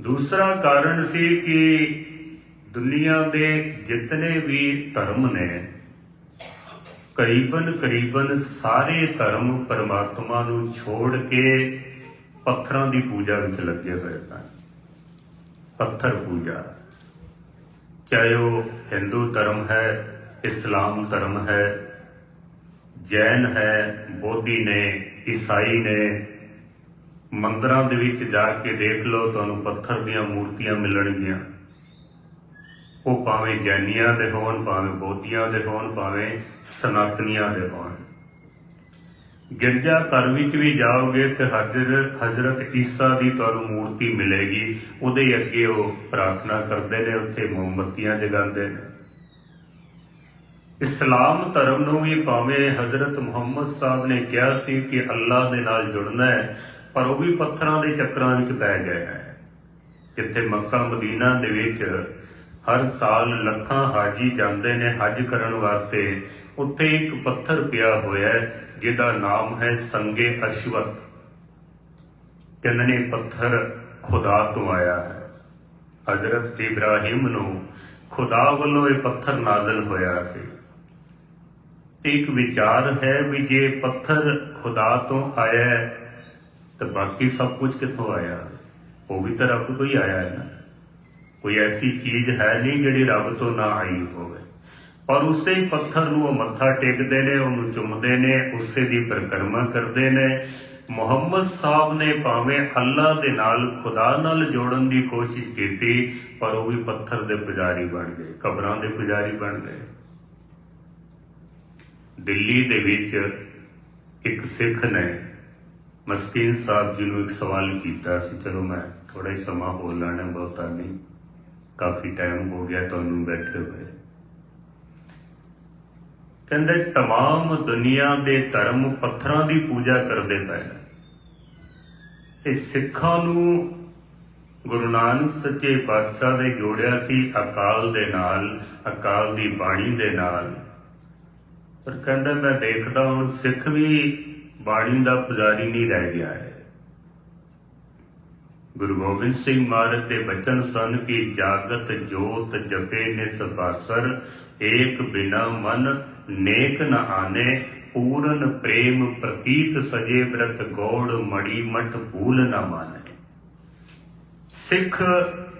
ਦੂਸਰਾ ਕਾਰਨ ਸੀ ਕਿ ਦੁਨੀਆ ਦੇ ਜਿਤਨੇ ਵੀ ਧਰਮ ਨੇ, ਕਰੀਬਨ ਕਰੀਬਨ ਸਾਰੇ ਧਰਮ ਪਰਮਾਤਮਾ ਨੂੰ ਛੋੜ ਕੇ ਪੱਥਰਾਂ ਦੀ ਪੂਜਾ ਵਿੱਚ ਲੱਗੇ ਹੋਏ ਸਨ। ਪੱਥਰ ਪੂਜਾ। ਚਾਹੇ ਉਹ ਹਿੰਦੂ ਧਰਮ ਹੈ ਇਸਲਾਮ ਧਰਮ ਹੈ, ਜੈਨ ਹੈ, ਬੋਧੀ ਨੇ, ਈਸਾਈ ਨੇ ਮੰਦਰਾਂ ਦੇ ਵਿੱਚ ਜਾ ਕੇ ਦੇਖ ਲਓ, ਤੁਹਾਨੂੰ ਪੱਥਰ ਦੀਆਂ ਮੂਰਤੀਆਂ ਮਿਲਣਗੀਆਂ। ਉਹ ਭਾਵੇਂ ਗਿਆਨੀਆਂ ਦੇ ਹੋਣ, ਭਾਵੇਂ ਬੋਧੀਆਂ ਦੇ ਹੋਣ, ਭਾਵੇਂ ਸਨਾਤਨੀਆਂ ਦੇ ਹੋਣ। ਗਿਰਜਾ ਘਰ ਵਿੱਚ ਵੀ ਜਾਓਗੇ ਤੇ ਹਜ਼ਰਤ ਹਜ਼ਰਤ ਈਸਾ ਦੀ ਤੁਹਾਨੂੰ ਮੂਰਤੀ ਮਿਲੇਗੀ। ਉਹਦੇ ਅੱਗੇ ਉਹ ਪ੍ਰਾਰਥਨਾ ਕਰਦੇ ਨੇ, ਉੱਥੇ ਮੋਮਬੱਤੀਆਂ ਜਗਾਉਂਦੇ ਨੇ। ਇਸਲਾਮ ਧਰਮ ਨੂੰ ਵੀ ਭਾਵੇਂ ਹਜ਼ਰਤ ਮੁਹੰਮਦ ਸਾਹਿਬ ਨੇ ਕਿਹਾ ਸੀ ਕਿ ਅੱਲਾ ਦੇ ਨਾਲ ਜੁੜਨਾ ਹੈ ਪਰ ਉਹ ਵੀ ਪੱਥਰਾਂ ਦੇ ਚੱਕਰਾਂ ਵਿੱਚ ਪੈ ਗਏ ਹੈ। ਜਿੱਥੇ ਮੱਕਾ ਮਦੀਨਾ ਦੇ ਵਿੱਚ ਹਰ ਸਾਲ ਲੱਖਾਂ ਹਾਜੀ ਜਾਂਦੇ ਨੇ ਹਜ ਕਰਨ ਵਾਸਤੇ, ਉੱਥੇ ਇੱਕ ਪੱਥਰ ਪਿਆ ਹੋਇਆ ਹੈ, ਜਿਹਦਾ ਨਾਮ ਹੈ ਸੰਗੇ ਅਸ਼ਵਤ। ਕਹਿੰਦੇ ਨੇ ਪੱਥਰ ਖੁਦਾ ਤੋਂ ਆਇਆ ਹੈ। ਹਜ਼ਰਤ ਇਬਰਾਹੀਮ ਨੂੰ ਖੁਦਾ ਵੱਲੋਂ ਇਹ ਪੱਥਰ ਨਾਜ਼ਲ ਹੋਇਆ ਸੀ। ਇੱਕ ਵਿਚਾਰ ਹੈ ਵੀ ਜੇ ਪੱਥਰ ਖੁਦਾ ਤੋਂ ਆਇਆ ਹੈ ਤਾਂ ਬਾਕੀ ਸਭ ਕੁਝ ਕਿੱਥੋਂ ਆਇਆ? ਉਹ ਵੀ ਤਾਂ ਰੱਬ ਤੋਂ ਹੀ ਆਇਆ ਹੈ ਨਾ। ਕੋਈ ਐਸੀ ਚੀਜ਼ ਹੈ ਨਹੀਂ ਜਿਹੜੀ ਰੱਬ ਤੋਂ ਨਾ ਆਈ ਹੋਵੇ। ਪਰ ਉਸੇ ਹੀ ਪੱਥਰ ਨੂੰ ਉਹ ਮੱਥਾ ਟੇਕਦੇ ਨੇ, ਉਹਨੂੰ ਚੁੰਮਦੇ ਨੇ, ਉਸੇ ਦੀ ਪਰਿਕਰਮਾ ਕਰਦੇ ਨੇ। ਮੁਹੰਮਦ ਸਾਹਿਬ ਨੇ ਭਾਵੇਂ ਅੱਲਾ ਦੇ ਨਾਲ, ਖੁਦਾ ਨਾਲ ਜੋੜਨ ਦੀ ਕੋਸ਼ਿਸ਼ ਕੀਤੀ, ਪਰ ਉਹ ਵੀ ਪੱਥਰ ਦੇ ਪੁਜਾਰੀ ਬਣ ਗਏ, ਕਬਰਾਂ ਦੇ ਪੁਜਾਰੀ ਬਣ ਗਏ। ਦਿੱਲੀ ਦੇ ਵਿੱਚ ਇੱਕ ਸਿੱਖ ਨੇ ਮਸਕੀਨ ਸਾਹਿਬ ਜੀ ਨੂੰ ਇੱਕ ਸਵਾਲ ਕੀਤਾ ਸੀ ਚਲੋ ਮੈਂ ਥੋੜਾ ਹੀ ਸਮਾਂ ਹੋਰ ਲੈਣਾ ਬਹੁਤਾ ਨਹੀਂ ਕਾਫੀ ਟਾਈਮ ਹੋ ਗਿਆ ਤੁਹਾਨੂੰ ਬੈਠੇ ਹੋਏ ਕਹਿੰਦੇ तमाम ਦੁਨੀਆ ਦੇ ਧਰਮ ਪੱਥਰਾਂ ਦੀ ਪੂਜਾ ਕਰਦੇ ਪਏ ਨੇ। ਤੇ ਸਿੱਖਾਂ ਨੂੰ ਗੁਰੂ ਨਾਨਕ ਸੱਚੇ ਪਾਤਸ਼ਾਹ ਨੇ ਜੋੜਿਆ ਸੀ ਅਕਾਲ ਦੇ ਨਾਲ ਅਕਾਲ ਦੀ ਬਾਣੀ ਦੇ ਨਾਲ ਪਰ ਕਹਿੰਦਾ ਮੈਂ ਦੇਖਦਾ ਹੁਣ ਸਿੱਖ ਵੀ ਬਾਣੀ ਦਾ ਪੁਜਾਰੀ ਨਹੀਂ ਰਹਿ ਗਿਆ ਹੈ। ਗੁਰੂ ਗੋਬਿੰਦ ਸਿੰਘ ਮਹਾਰਾਜ ਦੇ ਬਚਨ ਸਨ ਕਿ ਜਾਗਤ ਜੋਤ ਜਪੇ ਨਿਸਬਾਸਰ ਏਕ ਬਿਨਾ ਮਨ ਨੇਕ ਨ ਆਨੇ, ਪੂਰਨ ਪ੍ਰੇਮ ਪ੍ਰਤੀਤ ਸਜੇ ਬ੍ਰਤ ਗੋੜ ਮੜੀ ਮਠ ਭੂਲ ਨ ਮਾਨੇ। ਸਿੱਖ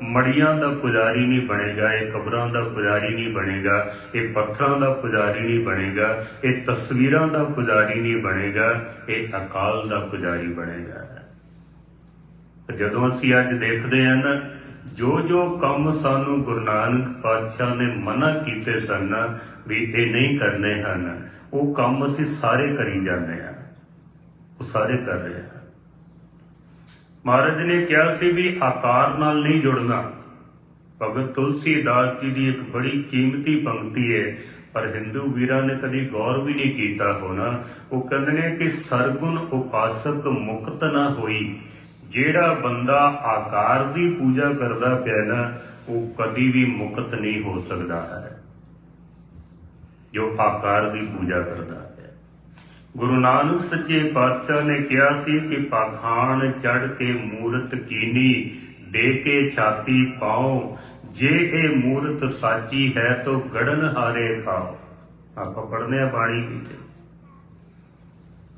ਮੜੀਆਂ ਦਾ ਪੁਜਾਰੀ ਨਹੀਂ ਬਣੇਗਾ, ਇਹ ਕਬਰਾਂ ਦਾ ਪੁਜਾਰੀ ਨਹੀਂ ਬਣੇਗਾ, ਇਹ ਪੱਥਰਾਂ ਦਾ ਪੁਜਾਰੀ ਨਹੀਂ ਬਣੇਗਾ, ਇਹ ਤਸਵੀਰਾਂ ਦਾ ਪੁਜਾਰੀ ਨਹੀਂ ਬਣੇਗਾ, ਇਹ ਅਕਾਲ ਦਾ ਪੁਜਾਰੀ ਬਣੇਗਾ। ਜਦੋਂ ਅਸੀਂ ਅੱਜ ਦੇਖਦੇ ਹਾਂ ਨਾ ਜੋ ਜੋ ਕੰਮ ਸਾਨੂੰ ਗੁਰੂ ਨਾਨਕ ਪਾਤਸ਼ਾਹ ਨੇ ਮਨਾ ਕੀਤੇ ਸਨ ਵੀ ਇਹ ਨਹੀਂ ਕਰਨੇ ਹਨ, ਉਹ ਕੰਮ ਅਸੀਂ ਸਾਰੇ ਕਰੀ ਜਾਂਦੇ ਹਾਂ, ਉਹ ਸਾਰੇ ਕਰ ਰਹੇ ਹਾਂ। ਮਹਾਰਾਜ ਨੇ ਕਿਹਾ ਸੀ ਵੀ ਆਕਾਰ ਨਾਲ ਨਹੀਂ ਜੁੜਨਾ। ਭਗਤ ਤੁਲਸੀਦਾਸ ਜੀ ਦੀ ਇੱਕ ਬੜੀ ਕੀਮਤੀ ਪੰਕਤੀ ਹੈ, ਪਰ ਹਿੰਦੂ ਵੀਰਾਂ ਨੇ ਕਦੀ ਗੌਰ ਵੀ ਨਹੀਂ ਕੀਤਾ ਹੋਣਾ। ਉਹ ਕਹਿੰਦੇ ਨੇ ਕਿ ਸਰਗੁਣ ਉਪਾਸਕ ਮੁਕਤ ਨਾ ਹੋਈ। ਜਿਹੜਾ ਬੰਦਾ ਆਕਾਰ ਦੀ ਪੂਜਾ ਕਰਦਾ ਪਿਆ ਨਾ, ਉਹ ਕਦੀ ਵੀ ਮੁਕਤ ਨਹੀਂ ਹੋ ਸਕਦਾ ਹੈ। ਜੋ ਆਕਾਰ ਦੀ ਪੂਜਾ ਕਰਦਾ ਹੈ। ਗੁਰੂ ਨਾਨਕ ਸੱਚੇ ਪਾਤਸ਼ਾਹ ਨੇ ਕਿਹਾ ਸੀ ਕਿ ਪਾਖਾਨ ਚੜ ਕੇ ਮੂਰਤ ਕੀਨੀ ਦੇ ਕੇ ਛਾਤੀ ਪਾਓ ਜੇ ਇਹ ਮੂਰਤ ਸਾਚੀ ਹੈ ਤਾਂ ਗੜਨ ਹਾਰੇ ਖਾਓ। ਆਪਾਂ ਪੜ੍ਹਨੇ ਆ ਬਾਣੀ ਵਿੱਚ।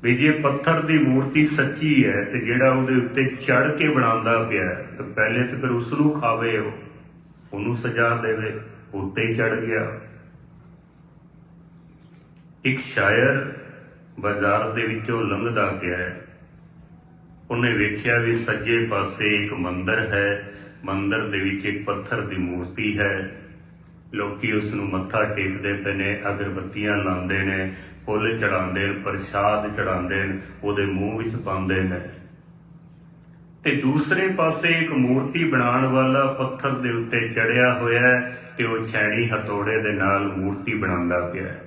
ਵੀ ਜੇ ਪੱਥਰ ਦੀ ਮੂਰਤੀ ਸੱਚੀ ਹੈ ਤੇ ਜਿਹੜਾ ਉਹਦੇ ਉੱਤੇ ਚੜ ਕੇ ਬਣਾਉਂਦਾ ਪਿਆ ਹੈ, ਤਾਂ ਪਹਿਲੇ ਤਾਂ ਫਿਰ ਉਸ ਨੂੰ ਖਾਵੇ ਉਹ। ਉਹਨੂੰ ਸਜਾ ਦੇਵੇ ਉੱਤੇ ਹੀ ਚੜ ਗਿਆ। ਇੱਕ ਸ਼ਾਇਰ ਬਾਜ਼ਾਰ ਦੇ ਵਿੱਚੋਂ ਲੰਘਦਾ ਪਿਆ ਹੈ। ਉਹਨੇ ਵੇਖਿਆ ਵੀ ਸੱਜੇ ਪਾਸੇ ਇੱਕ ਮੰਦਰ ਹੈ। ਮੰਦਰ ਦੇ ਵਿੱਚ ਇੱਕ ਪੱਥਰ ਦੀ ਮੂਰਤੀ ਹੈ। ਲੋਕੀ ਉਸ ਨੂੰ ਮੱਥਾ ਟੇਕਦੇ ਪਏ ਨੇ, ਅਗਰਬੱਤੀਆਂ ਲਾਉਂਦੇ ਨੇ, ਫੁੱਲ ਚੜਾਉਂਦੇ ਨੇ, ਪ੍ਰਸ਼ਾਦ ਚੜਾਉਂਦੇ ਨੇ, ਉਹਦੇ ਮੂੰਹ ਵਿੱਚ ਪਾਉਂਦੇ ਨੇ। ਤੇ ਦੂਸਰੇ ਪਾਸੇ ਇੱਕ ਮੂਰਤੀ ਬਣਾਉਣ ਵਾਲਾ ਪੱਥਰ ਦੇ ਉੱਤੇ ਚੜਿਆ ਹੋਇਆ ਤੇ ਉਹ ਛੈਣੀ ਹਥੋੜੇ ਦੇ ਨਾਲ ਮੂਰਤੀ ਬਣਾਉਂਦਾ ਪਿਆ ਹੈ।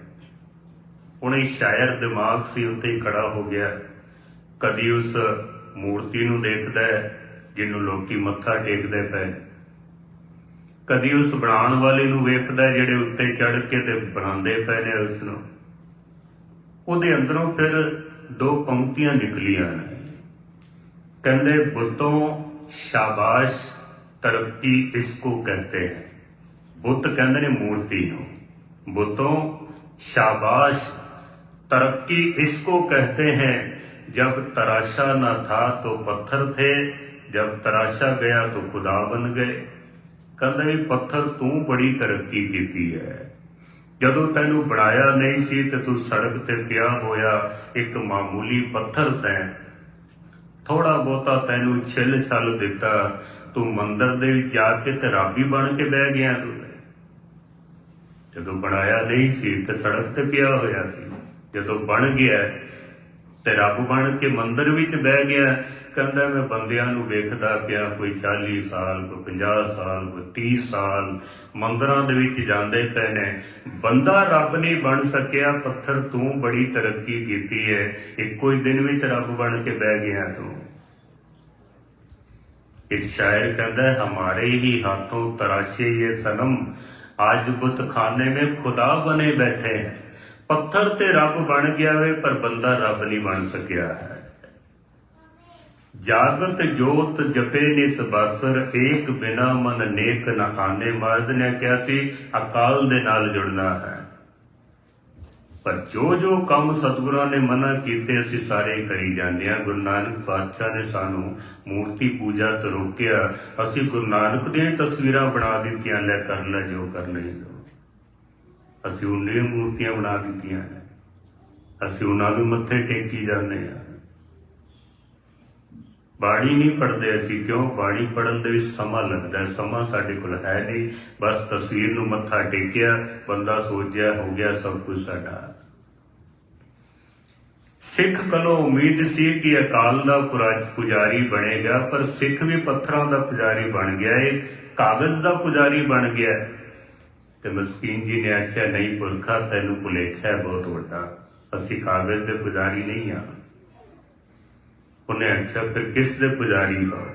ਉਹਨੇ ਸ਼ਾਇਰ ਦਿਮਾਗ ਸੀ ਉੱਤੇ ਖੜਾ ਹੋ ਗਿਆ। ਕਦੀ ਉਸ ਮੂਰਤੀ ਨੂੰ ਦੇਖਦਾ ਜਿਹਨੂੰ ਲੋਕੀ ਮੱਥਾ ਟੇਕਦੇ ਪਏ। ਕਦੀ ਉਸ ਬਣਾਉਣ ਵਾਲੇ ਨੂੰ ਵੇਖਦਾ ਜਿਹੜੇ ਉੱਤੇ ਚੜ ਕੇ ਤੇ ਬਣਾਉਂਦੇ ਪਏ ਨੇ ਉਸ ਨੂੰ। ਉਹਦੇ ਅੰਦਰੋਂ ਫਿਰ ਦੋ ਪੰਕਤੀਆਂ ਨਿਕਲੀਆਂ ਨੇ। ਕਹਿੰਦੇ, ਬੁੱਤੋਂ ਸ਼ਾਬਾਸ਼ ਤਰੱਕੀ ਇਸ ਕੋ ਕਹਤੇ ਬੁੱਤ ਕਹਿੰਦੇ ਨੇ ਮੂਰਤੀ ਨੂੰ। ਬੁੱਤੋਂ ਸ਼ਾਬਾਸ਼ तरक्की इसको कहते हैं जब तराशा न था तो पत्थर थे जब तराशा गया तो खुदा बन गए ਕਹਿੰਦਾ ਵੀ ਪੱਥਰ ਤੂੰ ਬੜੀ ਤਰੱਕੀ ਕੀਤੀ ਹੈ ਜਦੋਂ ਤੈਨੂੰ ਬਣਾਇਆ ਨਹੀਂ ਸੀ ਤੇ ਤੂੰ ਸੜਕ ਤੇ ਪਿਆ ਹੋਇਆ ਇੱਕ ਮਾਮੂਲੀ ਪੱਥਰ ਸੈਂ ਥੋੜਾ ਬਹੁਤਾ ਤੈਨੂੰ ਛਿੱਲ ਛਲ ਦਿੱਤਾ ਤੂੰ ਮੰਦਰ ਦੇ ਵਿੱਚ ਜਾ ਕੇ ਤੇ ਰੱਬੀ ਬਣ ਕੇ ਬਹਿ ਗਿਆ ਤੂੰ ਤੇ ਜਦੋਂ ਬਣਾਇਆ ਨਹੀਂ ਸੀ ਤੇ ਸੜਕ ਤੇ ਪਿਆ ਹੋਇਆ ਸੀ ਜਦੋਂ ਬਣ ਗਿਆ ਤੇ ਰੱਬ ਬਣ ਕੇ ਮੰਦਰ ਵਿੱਚ ਬਹਿ ਗਿਆ ਕਹਿੰਦਾ ਮੈਂ ਬੰਦਿਆਂ ਨੂੰ ਵੇਖਦਾ ਪਿਆ ਕੋਈ 40 ਸਾਲ ਕੋਈ 50 ਸਾਲ ਕੋਈ 30 ਸਾਲ ਮੰਦਰਾਂ ਦੇ ਵਿੱਚ ਜਾਂਦੇ ਪਏ ਨੇ ਬੰਦਾ ਰੱਬ ਨਹੀਂ ਬਣ ਸਕਿਆ ਪੱਥਰ ਤੂੰ ਬੜੀ ਤਰੱਕੀ ਕੀਤੀ ਹੈ ਇੱਕੋ ਹੀ ਦਿਨ ਵਿੱਚ ਰੱਬ ਬਣ ਕੇ ਬਹਿ ਗਿਆ ਤੂੰ एक शायर कहता है हमारे ही हाथों तराशे ये सनम आज बुत खाने में खुदा बने बैठे हैं ਪੱਥਰ ਤੇ ਰੱਬ ਬਣ ਗਿਆ ਵੇ, ਪਰ ਬੰਦਾ ਰੱਬ ਨਹੀਂ ਬਣ ਸਕਿਆ ਹੈ। ਜਾਗਤ ਜੋਤ ਜਪੇ ਨਿਸ ਬਾਸਰ, ਏਕ ਬਿਨਾ ਮਨ ਨੇਕ ਨ ਆਨੇ। ਮਰਦ ਨੇ ਕਿਹਾ ਸੀ, ਅਕਾਲ ਦੇ ਨਾਲ ਜੁੜਨਾ ਹੈ। ਪਰ ਜੋ ਜੋ ਕੰਮ ਸਤਿਗੁਰਾਂ ਨੇ ਮਨਾ ਕੀਤੇ, ਅਸੀਂ ਸਾਰੇ ਕਰੀ ਜਾਂਦੇ ਹਾਂ। ਗੁਰੂ ਨਾਨਕ ਪਾਤਸ਼ਾਹ ਨੇ ਸਾਨੂੰ ਮੂਰਤੀ ਪੂਜਾ ਤੋਂ ਰੋਕਿਆ। ਅਸੀਂ ਗੁਰੂ ਨਾਨਕ ਦੀਆਂ ਤਸਵੀਰਾਂ ਬਣਾ ਦਿੱਤੀਆਂ, ਲੈ ਕਰ ਲੈ ਜੋ ਕਰਨਾ ਹੀ ਅਸੀਂ ਉਹਨੇ ਮੂਰਤੀਆਂ ਬਣਾ ਦਿੱਤੀਆਂ। ਅਸੀਂ ਉਹਨਾਂ ਨੂੰ ਮੱਥੇ ਟੇਕੀ ਜਾਂਦੇ ਹਾਂ। ਬਾਣੀ ਨਹੀਂ ਪੜਦੇ ਅਸੀਂ ਕਿਉਂ? ਬਾਣੀ ਪੜਨ ਦੇ ਵਿੱਚ ਸਮਾਂ ਲੱਗਦਾ ਸਮਾਂ ਸਾਡੇ ਕੋਲ ਹੈ ਨਹੀਂ। ਬਸ ਤਸਵੀਰ ਨੂੰ ਮੱਥਾ ਟੇਕਿਆ, ਬੰਦਾ ਸੋਚਿਆ, ਹੋ ਗਿਆ ਸਭ ਕੁਝ ਸਾਡਾ। ਸਿੱਖ ਕੋਲੋਂ ਉਮੀਦ ਸੀ ਕਿ ਅਕਾਲ ਦਾ ਪੁਰਾ- ਪੁਜਾਰੀ ਬਣੇਗਾ, ਪਰ ਸਿੱਖ ਵੀ ਪੱਥਰਾਂ ਦਾ ਪੁਜਾਰੀ ਬਣ ਗਿਆ ਏ। ਕਾਗਜ਼ ਦਾ ਪੁਜਾਰੀ ਬਣ ਗਿਆ। ਤੇ ਮਸਕੀਨ ਜੀ ਨੇ ਆਖਿਆ, ਨਹੀਂ ਪੁਰਖਾ, ਤੈਨੂੰ ਭੁਲੇਖਾ ਹੈ ਬਹੁਤ ਵੱਡਾ। ਅਸੀਂ ਕਾਗਜ਼ ਦੇ ਪੁਜਾਰੀ ਨਹੀਂ ਆ। ਉਹਨੇ ਆਖਿਆ, ਫਿਰ ਕਿਸ ਦੇ ਪੁਜਾਰੀ ਹੋ?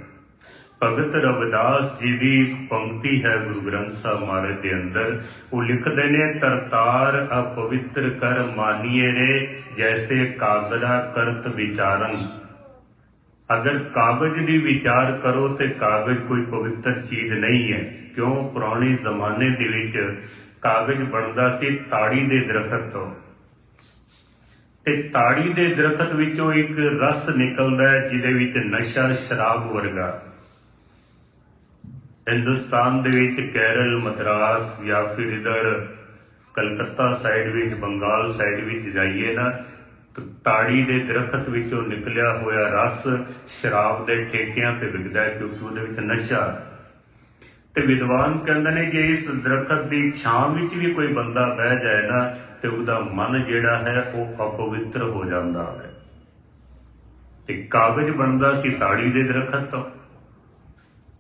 ਭਗਤ ਰਵਿਦਾਸ ਜੀ ਦੀ ਇੱਕ ਪੰਕਤੀ ਹੈ ਗੁਰੂ ਗ੍ਰੰਥ ਸਾਹਿਬ ਮਹਾਰਾਜ ਦੇ ਅੰਦਰ। ਉਹ ਲਿਖਦੇ ਨੇ, ਤਰਤਾਰ ਅਪਵਿੱਤਰ ਕਰ ਮਾਨੀਏ ਰੇ, ਜੈਸੇ ਕਾਗੜਾ ਕਰਤ ਵਿਚਾਰਨ। ਅਗਰ ਕਾਗਜ਼ ਦੀ ਵਿਚਾਰ ਕਰੋ ਤੇ ਕਾਗਜ਼ ਕੋਈ ਪਵਿੱਤਰ ਚੀਜ਼ ਨਹੀਂ ਹੈ, ਕਿਉਂ? ਪੁਰਾਣੇ ਜ਼ਮਾਨੇ ਦੇ ਵਿੱਚ ਕਾਗਜ਼ ਬਣਦਾ ਸੀ ਤਾੜੀ ਦੇ ਦਰਖਤ ਤੋਂ। ਤੇ ਤਾੜੀ ਦੇ ਦਰਖਤ ਵਿੱਚੋਂ ਇੱਕ ਰਸ ਨਿਕਲਦਾ ਹੈ, ਜਿਹਦੇ ਵਿੱਚ ਨਸ਼ਾ, ਸ਼ਰਾਬ ਵਰਗਾ। ਹਿੰਦੁਸਤਾਨ ਦੇ ਵਿੱਚ ਕੇਰਲ, ਮਦਰਾਸ ਜਾਂ ਫਿਰ ਇਧਰ ਕਲਕੱਤਾ ਸਾਈਡ ਵਿੱਚ, ਬੰਗਾਲ ਸਾਈਡ ਵਿੱਚ ਜਾਈਏ ਨਾ ਤਾੜੀ ਦੇ ਦਰਖਤ ਵਿੱਚੋਂ ਨਿਕਲਿਆ ਹੋਇਆ ਰਸ ਸ਼ਰਾਬ ਦੇ ਠੇਕਿਆਂ ਤੇ ਵਿਕਦਾ ਹੈ, ਕਿਉਂਕਿ ਉਹਦੇ ਵਿੱਚ ਨਸ਼ਾ ਤੇ ਵਿਦਵਾਨ ਕਹਿੰਦੇ ਨੇ ਜੇ ਇਸ ਦਰਖਤ ਦੀ ਛਾਂ ਵਿੱਚ ਵੀ ਕੋਈ ਬੰਦਾ ਬਹਿ ਜਾਏ ਨਾ, ਤੇ ਉਹਦਾ ਮਨ ਜਿਹੜਾ ਹੈ, ਉਹ ਅਪਵਿੱਤਰ ਹੋ ਜਾਂਦਾ ਹੈ। ਤੇ ਕਾਗਜ਼ ਬਣਦਾ ਸੀ ਤਾੜੀ ਦੇ ਦਰਖਤ ਤੋਂ।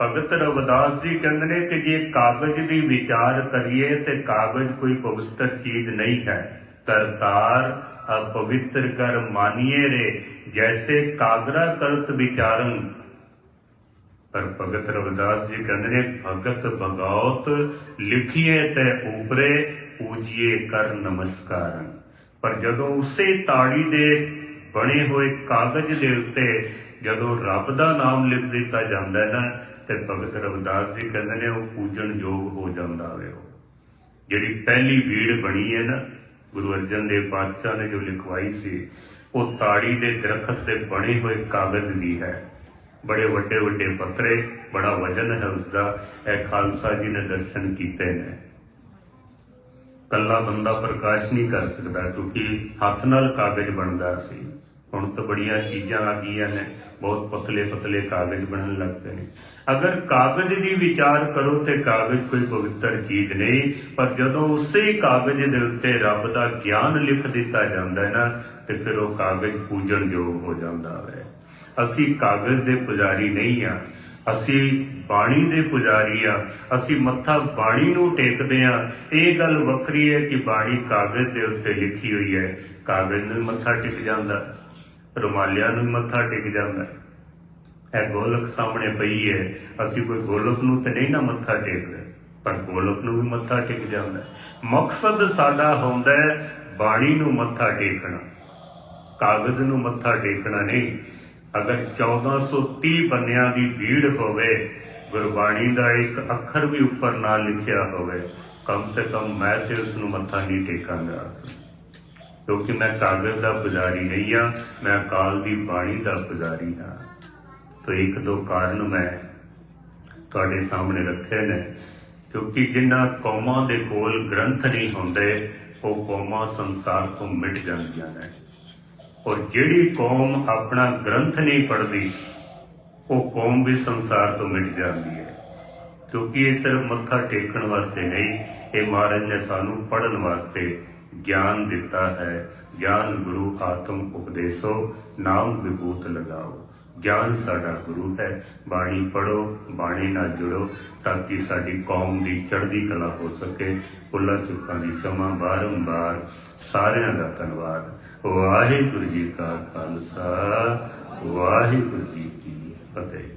ਭਗਤ ਰਵਿਦਾਸ ਜੀ ਕਹਿੰਦੇ ਨੇ ਕਿ ਜੇ ਕਾਗਜ਼ ਦੀ ਵਿਚਾਰ ਕਰੀਏ, ਤੇ ਕਾਗਜ਼ ਕੋਈ ਪਵਿੱਤਰ ਚੀਜ਼ ਨਹੀਂ ਹੈ। ਕਰਤਾਰ ਅਪਵਿੱਤਰ ਕਰ ਮਾਨੀਏ ਰੇ, ਜੈਸੇ ਕਾਗਰਾ ਕਰਤ ਵਿਚਾਰੰ। ਪਰ ਭਗਤ ਰਵਿਦਾਸ ਜੀ ਕਹਿੰਦੇ ਨੇ, ਭਗਤ ਭਗਉਤ ਲਿਖੀਏ ਤੇ ਉਪਰੇ ਪੂਜੀਏ ਕਰ ਨਮਸਕਾਰਨ ਪਰ ਜਦੋਂ ਉਸੇ ਤਾੜੀ ਦੇ ਬਣੇ ਹੋਏ ਕਾਗਜ਼ ਦੇ ਉੱਤੇ ਜਦੋਂ ਰੱਬ ਦਾ ਨਾਮ ਲਿਖ ਦਿੱਤਾ ਜਾਂਦਾ ਹੈ ਨਾ, ਤੇ ਭਗਤ ਰਵਿਦਾਸ ਜੀ ਕਹਿੰਦੇ ਨੇ, ਉਹ ਪੂਜਣ ਯੋਗ ਹੋ ਜਾਂਦਾ ਵੇ ਉਹ। ਜਿਹੜੀ ਪਹਿਲੀ ਵੀੜ ਬਣੀ ਹੈ ਨਾ ਗੁਰੂ ਅਰਜਨ ਦੇਵ ਪਾਤਸ਼ਾਹ ਨੇ ਜੋ ਲਿਖਵਾਈ ਸੀ, ਉਹ ਤਾੜੀ ਦੇ ਦਰਖਤ ਤੇ ਬਣੇ ਹੋਏ ਕਾਗਜ਼ ਦੀ ਹੈ। ਬੜੇ ਵੱਡੇ ਵੱਡੇ ਪੱਤਰੇ, ਬੜਾ ਵਜਨ ਹੈ ਉਸ ਦਾ ਇਹ ਖਾਲਸਾ ਜੀ ਨੇ ਦਰਸ਼ਨ ਕੀਤੇ ਨੇ। ਕੱਲਾ ਬੰਦਾ ਪ੍ਰਕਾਸ਼ ਨਹੀਂ ਕਰ ਸਕਦਾ ਕਿਉਂਕਿ ਹੱਥ ਨਾਲ ਕਾਗਜ਼ ਬਣਦਾ ਸੀ। ਹੁਣ ਤਾਂ ਬੜੀਆਂ ਚੀਜ਼ਾਂ ਆ ਗਈਆਂ ਨੇ, ਬਹੁਤ ਪਤਲੇ ਪਤਲੇ ਕਾਗਜ਼ ਬਣਨ ਲੱਗ ਪਏ ਨੇ। ਅਗਰ ਕਾਗਜ਼ ਦੀ ਵਿਚਾਰ ਕਰੋ ਤੇ ਕਾਗਜ਼ ਕੋਈ ਪਵਿੱਤਰ ਚੀਜ਼ ਨਹੀਂ, ਪਰ ਜਦੋਂ ਉਸੇ ਕਾਗਜ਼ ਦੇ ਉੱਤੇ ਰੱਬ ਦਾ ਗਿਆਨ ਲਿਖ ਦਿੱਤਾ ਜਾਂਦਾ ਹੈ ਨਾ, ਤੇ ਫਿਰ ਉਹ ਕਾਗਜ਼ ਪੂਜਣ ਯੋਗ ਹੋ ਜਾਂਦਾ ਹੈ। ਅਸੀਂ ਕਾਗਜ਼ ਦੇ ਪੁਜਾਰੀ ਨਹੀਂ ਆ ਅਸੀਂ ਬਾਣੀ ਦੇ ਪੁਜਾਰੀ ਆ ਅਸੀਂ ਮੱਥਾ ਬਾਣੀ ਨੂੰ ਟੇਕਦੇ ਆ ਇਹ ਗੱਲ ਵੱਖਰੀ ਹੈ ਕਿ ਬਾਣੀ ਕਾਗਜ਼ ਦੇ ਉੱਤੇ ਲਿਖੀ ਹੋਈ ਹੈ। ਕਾਗਜ਼ ਨੂੰ ਮੱਥਾ ਟੇਕ ਜਾਂਦਾ। ਰੁਮਾਲਿਆਂ ਨੂੰ ਮੱਥਾ ਟੇਕ ਜਾਂਦਾ ਇਹ ਗੋਲਕ ਸਾਹਮਣੇ ਪਈ ਹੈ। ਅਸੀਂ ਕੋਈ ਗੋਲਕ ਨੂੰ ਤੇ ਨਹੀਂ ਨਾ ਮੱਥਾ ਟੇਕਦੇ ਪਰ ਗੋਲਕ ਨੂੰ ਵੀ ਮੱਥਾ ਟੇਕ ਜਾਂਦਾ ਹੈ। ਮਕਸਦ ਸਾਡਾ ਹੁੰਦਾ ਹੈ ਬਾਣੀ ਨੂੰ ਮੱਥਾ ਟੇਕਣਾ, ਕਾਗਜ਼ ਨੂੰ ਮੱਥਾ ਟੇਕਣਾ ਨਹੀਂ। ਅਗਰ 1430 ਬੰਨਿਆਂ ਦੀ ਭੀੜ ਹੋਵੇ, ਗੁਰਬਾਣੀ ਦਾ ਇੱਕ ਅੱਖਰ ਵੀ ਉੱਪਰ ਨਾ ਲਿਖਿਆ ਹੋਵੇ, ਕਮ ਸੇ ਕਮ ਮੈਂ ਤੇ ਉਸ ਨੂੰ ਮੱਥਾ ਨਹੀਂ ਟੇਕਾਂਗਾ। ਕਿਉਂਕਿ ਮੈਂ ਕਾਗਜ਼ ਦਾ ਪੁਜਾਰੀ ਨਹੀਂ ਆ ਮੈਂ ਅਕਾਲ ਦੀ ਬਾਣੀ ਦਾ ਪੁਜਾਰੀ ਹਾਂ। ਤੋ ਇੱਕ ਦੋ ਕਾਰਨ ਮੈਂ ਤੁਹਾਡੇ ਸਾਹਮਣੇ ਰੱਖੇ ਨੇ, ਕਿਉਂਕਿ ਜਿਨ੍ਹਾਂ ਕੌਮਾਂ ਦੇ ਕੋਲ ਗ੍ਰੰਥ ਨਹੀਂ ਹੁੰਦੇ, ਉਹ ਕੌਮਾਂ ਸੰਸਾਰ ਤੋਂ ਮਿਟ ਜਾਂਦੀਆਂ ਨੇ। ਔਰ ਜਿਹੜੀ ਕੌਮ ਆਪਣਾ ਗ੍ਰੰਥ ਨਹੀਂ ਪੜ੍ਹਦੀ, ਉਹ ਕੌਮ ਵੀ ਸੰਸਾਰ ਤੋਂ ਮਿਟ ਜਾਂਦੀ ਹੈ। ਕਿਉਂਕਿ ਇਹ ਸਿਰਫ ਮੱਥਾ ਟੇਕਣ ਵਾਸਤੇ ਨਹੀਂ, ਇਹ ਮਹਾਰਾਜ ਨੇ ਸਾਨੂੰ ਪੜਨ ਵਾਸਤੇ ਗਿਆਨ ਦਿੱਤਾ ਹੈ। ਗਿਆਨ ਗੁਰੂ ਆਤਮ ਉਪਦੇਸੋ, ਨਾਮ ਵਿਭੂਤ ਲਗਾਓ। ਗਿਆਨ ਸਾਡਾ ਗੁਰੂ ਹੈ। ਬਾਣੀ ਪੜੋ ਬਾਣੀ ਨਾਲ ਜੁੜੋ, ਤਾਂ ਕਿ ਸਾਡੀ ਕੌਮ ਦੀ ਚੜ੍ਹਦੀ ਕਲਾ ਹੋ ਸਕੇ। ਪੁੱਲਾ ਚੁੱਕਾਂ ਦੀ ਸਮਾਂ ਬਾਰੰਬਾਰ। ਸਾਰਿਆਂ ਦਾ ਧੰਨਵਾਦ। ਵਾਹਿਗੁਰੂ ਜੀ ਕਾ ਖਾਲਸਾ, ਵਾਹਿਗੁਰੂ ਜੀ ਕੀ ਫਤਿਹ।